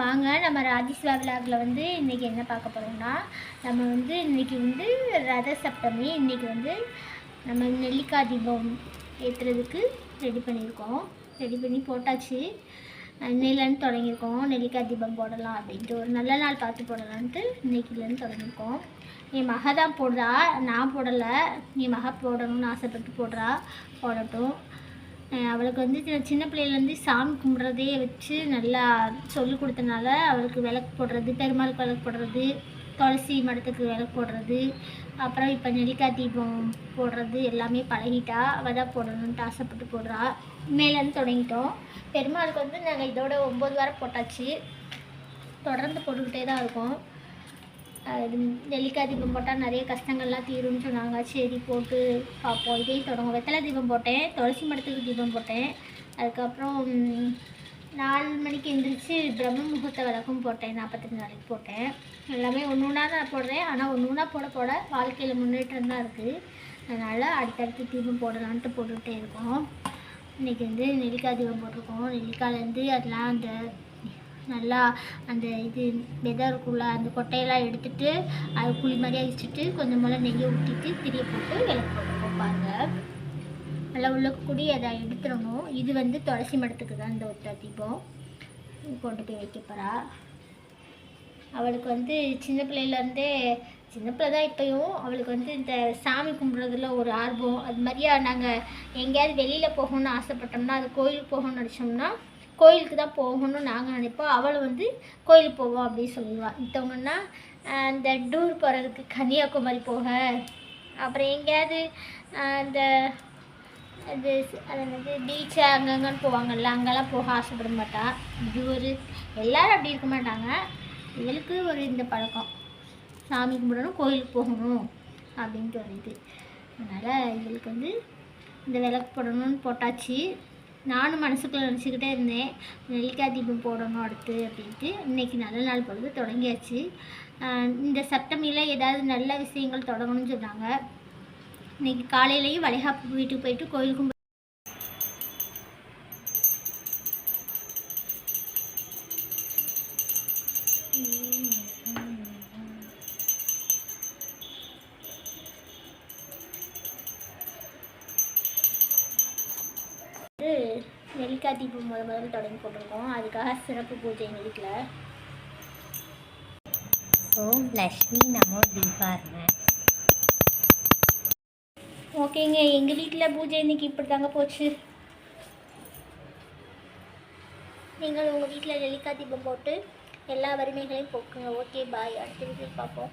வாங்க நம்ம ராஜேஸ்வரா விழாவில் வந்து இன்றைக்கி என்ன பார்க்க போகிறோம்னா நம்ம வந்து இன்றைக்கி வந்து ரத சப்தமி இன்றைக்கி வந்து நம்ம நெல்லிக்காய் தீபம் ஏற்றுறதுக்கு ரெடி பண்ணியிருக்கோம். ரெடி பண்ணி போட்டாச்சு. இன்னையிலேருந்து தொடங்கியிருக்கோம். நெல்லிக்காய் தீபம் போடலாம் அப்படின்ட்டு. ஒரு நல்ல நாள் பார்த்து போடலான்ட்டு இன்றைக்கிலேருந்து தொடங்கியிருக்கோம். என் மக தான் போடுறா. நான் போடலை. என் மக போடணும்னு ஆசைப்பட்டு போடுறா. போடட்டும். அவளுக்கு வந்து சின்ன பிள்ளையிலேருந்து சாமி கும்பிட்றதே வச்சு நல்லா சொல்லி கொடுத்தனால அவளுக்கு விளக்கு போடுறது பெருமாளுக்கு விளக்கு போடுறது துளசி மடத்துக்கு விளக்கு போடுறது அப்புறம் இப்போ நெல்லிக்காய் தீபம் போடுறது எல்லாமே பழகிட்டா அவள் தான் போடணுன்ட்டு ஆசைப்பட்டு போடுறா. மேலேருந்து தொடங்கிட்டோம். பெருமாளுக்கு வந்து நாங்கள் இதோட ஒம்பது வாரம் போட்டாச்சு. தொடர்ந்து போட்டுக்கிட்டே தான் இருக்கோம். நெல்லிக்காய் தீபம் போட்டால் நிறைய கஷ்டங்கள்லாம் தீரும்னு சொன்னாங்க. சரி போட்டு பார்ப்போம் இதையும் தொடங்க. வெத்தலை தீபம் போட்டேன். துளசி மடத்துக்கு தீபம் போட்டேன். அதுக்கப்புறம் நாலு மணிக்கு எந்திரிச்சு பிரம்ம முகூர்த்த விளக்கும் போட்டேன். நாற்பத்தஞ்சு நாளைக்கு போட்டேன். எல்லாமே ஒன்று ஒன்றா தான் போடுறேன். ஆனால் ஒன்று ஒன்றா போட போட வாழ்க்கையில் முன்னேற்றம் தான் இருக்குது அதனால் அடுத்தடுத்து தீபம் போடலான்ட்டு போட்டுக்கிட்டே இருக்கோம். இன்றைக்கி வந்து நெல்லிக்காய் தீபம் போட்டிருக்கோம். நெல்லிக்காயிலேருந்து அதெல்லாம் அந்த நல்லா அந்த இது விதை இருக்குல்ல அந்த கொட்டையெல்லாம் எடுத்துட்டு அது குழி மாதிரியாக வச்சுட்டு கொஞ்சம் போல் நெய்யை ஊற்றிட்டு திரிய போட்டு விளக்கு போட்டு பாருங்க நல்லா உள்ள அதை எடுத்துடணும். இது வந்து துளசி மடத்துக்கு தான் இந்த ஒத்த தீபம். கொண்டு போய் வைக்க போகிறா அவளுக்கு வந்து சின்ன பிள்ளையிலேருந்தே சின்ன பிள்ளை தான் இப்போயும். அவளுக்கு வந்து இந்த சாமி கும்பிட்றதுல ஒரு ஆர்வம். அது மாதிரியா நாங்கள் எங்கேயாவது வெளியில் போகணும்னு ஆசைப்பட்டோம்னா அது கோயிலுக்கு போகணும்னு நினச்சோம்னா கோயிலுக்கு தான் போகணும்னு நாங்கள் நினைப்போம். அவள் வந்து கோயிலுக்கு போவோம் அப்படின்னு சொல்லுவாள் மற்றவங்கன்னா இந்த டூர் போகிறதுக்கு கன்னியாகுமரி போக. அப்புறம் எங்கேயாவது அந்த இந்த அது அது பீச்சு அங்கங்கன்னு போவாங்கல்ல அங்கெல்லாம் போக ஆசைப்பட மாட்டா. இது எல்லோரும் அப்படி இருக்க மாட்டாங்க. இவளுக்கு ஒரு இந்த பழக்கம். சாமி கும்பிடணும் கோயிலுக்கு போகணும் அப்படின்ட்டு ஒரு இது அதனால் இவளுக்கு வந்து இந்த விளக்கு போடணும்னு போட்டாச்சு. நானும் மனசுக்குள்ளே நினச்சிக்கிட்டே இருந்தேன் நெல்லிக்காய் தீபம் போடணும் அடுத்து அப்படின்ட்டு. இன்னைக்கு நல்ல நாள் பொழுது தொடங்கியாச்சு. இந்த சப்தமியில் ஏதாவது நல்ல விஷயங்கள் தொடங்கணும்னு சொன்னாங்க. இன்னைக்கு காலையிலையும் வளைகாப்பு வீட்டுக்கு போயிட்டு கோயிலுக்கும் வந்து நெல்லிக்காய் தீபம் முத முதல்ல தொடங்கி போட்டிருக்கோம். அதுக்காக சிறப்பு பூஜை எங்கள் வீட்டில் ஓம் லக்ஷ்மி நமோ தீபார்ம ஓகேங்க எங்கள் வீட்டில் பூஜை இன்னைக்கு இப்படி தாங்க போச்சு. நீங்கள் உங்கள் வீட்டில் நெல்லிக்காய் தீபம் போட்டு எல்லா வறுமைகளையும் போக்குங்க. Okay bye. அடுத்த வீட்டில் பார்ப்போம்.